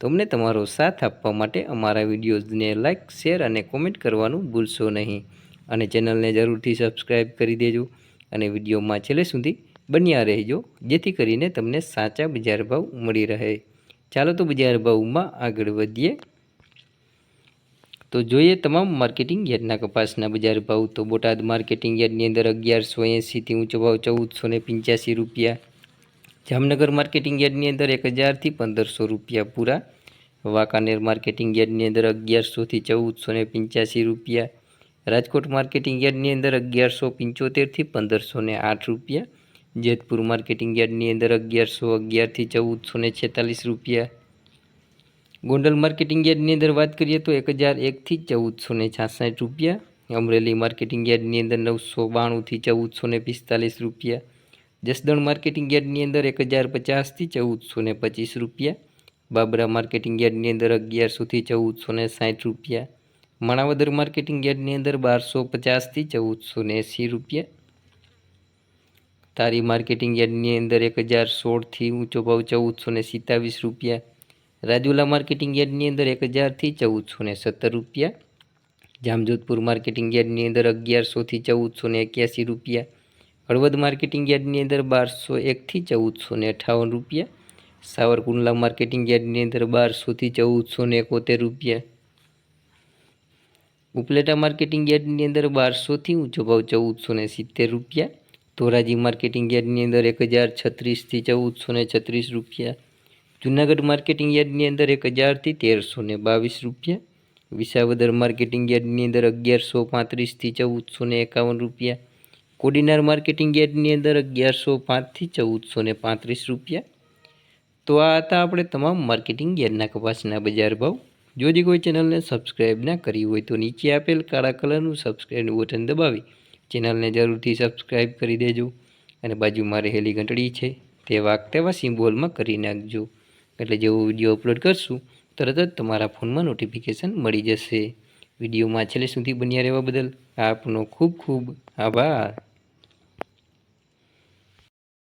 તો અમને તમારો સાથ આપવા માટે અમારા વિડીયોઝને લાઇક શેર અને કોમેન્ટ કરવાનું ભૂલશો નહીં. અને ચેનલને જરૂરથી સબસ્ક્રાઈબ કરી દેજો અને વિડીયોમાં છેલ્લે સુધી બન્યા રહેજો, જેથી કરીને તમને સાચા બજાર ભાવ મળી રહે. ચાલો તો બજાર ભાવમાં આગળ વધીએ. તો જોઈએ તમામ માર્કેટિંગ યાર્ડના કપાસના બજાર ભાવ. તો બોટાદ માર્કેટિંગ યાર્ડની અંદર અગિયારસો એંસીથી ઊંચો ભાવ ચૌદસો ને પંચ્યાસી રૂપિયા. જામનગર માર્કેટિંગ યાર્ડની અંદર એક હજારથી પંદરસો રૂપિયા પૂરા. વાંકાનેર માર્કેટિંગ યાર્ડની અંદર અગિયારસોથી ચૌદસો ને પંચ્યાસી રૂપિયા. રાજકોટ માર્કેટિંગ યાર્ડની અંદર અગિયારસો પંચોતેરથી પંદરસો ને આઠ રૂપિયા. જેતપુર માર્કેટિંગ યાર્ડની અંદર અગિયારસો અગિયારથી ચૌદસો ને છેતાલીસ રૂપિયા. ગોંડલ માર્કેટિંગ યાર્ડની અંદર વાત કરીએ તો એક હજાર એકથી ચૌદસો ને છાસઠ રૂપિયા. અમરેલી માર્કેટિંગ યાર્ડની અંદર નવસો બાણુંથી ચૌદસો ને પિસ્તાલીસ રૂપિયા. જસદણ માર્કેટિંગ યાર્ડની અંદર એક હજાર પચાસથી ચૌદસો ને પચીસ રૂપિયા, બાબરા માર્કેટિંગ યાર્ડની અંદર અગિયારસોથી ચૌદસો ને સાઠ રૂપિયા, માણાવદર માર્કેટિંગ યાર્ડની અંદર બારસો પચાસથી ચૌદસો ને એંસી રૂપિયા. તારી માર્કેટિંગ યાર્ડની અંદર એક હજાર સોળથી ઊંચો ભાવ ચૌદસો ને સિત્તાવીસ રૂપિયા, રાજુલા માર્કેટિંગ યાર્ડની અંદર એક હજારથી ચૌદસો ને સત્તર રૂપિયા, જામજોધપુર માર્કેટિંગ યાર્ડની અંદર અગિયારસોથી ચૌદસો ને એક્યાસી રૂપિયા હળવદ માર્કેટિંગ યાર્ડની અંદર બારસો એકથી ચૌદસો ને અઠાવન રૂપિયા. સાવરકુંડલા માર્કેટિંગ યાર્ડની અંદર બારસોથી ચૌદસો ને એકોતેર રૂપિયા. ઉપલેટા માર્કેટિંગ યાર્ડની અંદર બારસોથી ઊંચો ભાવ ચૌદસો ને સિત્તેર રૂપિયા. ધોરાજી માર્કેટિંગ યાર્ડની અંદર એક હજાર છત્રીસથી ચૌદસો ને છત્રીસ રૂપિયા. જુનાગઢ માર્કેટિંગ યાર્ડની અંદર એક હજારથી તેરસો ને બાવીસ રૂપિયા. વિસાવદર માર્કેટિંગ યાર્ડની અંદર અગિયારસો પાંત્રીસથી ચૌદસો ને એકાવન રૂપિયા. કોડીનાર માર્કેટિંગ યાર્ડની અંદર અગિયારસો પાંચથી ચૌદસો ને પાંત્રીસ રૂપિયા. તો આ હતા આપણે તમામ માર્કેટિંગ યાર્ડના કપાસના બજાર ભાવ. જો જે કોઈ ચેનલને સબસ્ક્રાઈબ ના કરી હોય તો નીચે આપેલ કાળા કલરનું સબસ્ક્રાઈબનું બટન દબાવી ચેનલને જરૂરથી સબસ્ક્રાઈબ કરી દેજો. અને બાજુમાં રહેલી ઘંટડી છે તે વાગતેવા સિમ્બોલમાં કરી નાખજો. એટલે જેવો વીડિયો અપલોડ કરશું, તરત જ તમારા ફોનમાં નોટિફિકેશન મળી જશે. વિડીયોમાં છેલ્લે સુધી બન્યા રહેવા બદલ આપનો ખૂબ ખૂબ આભાર.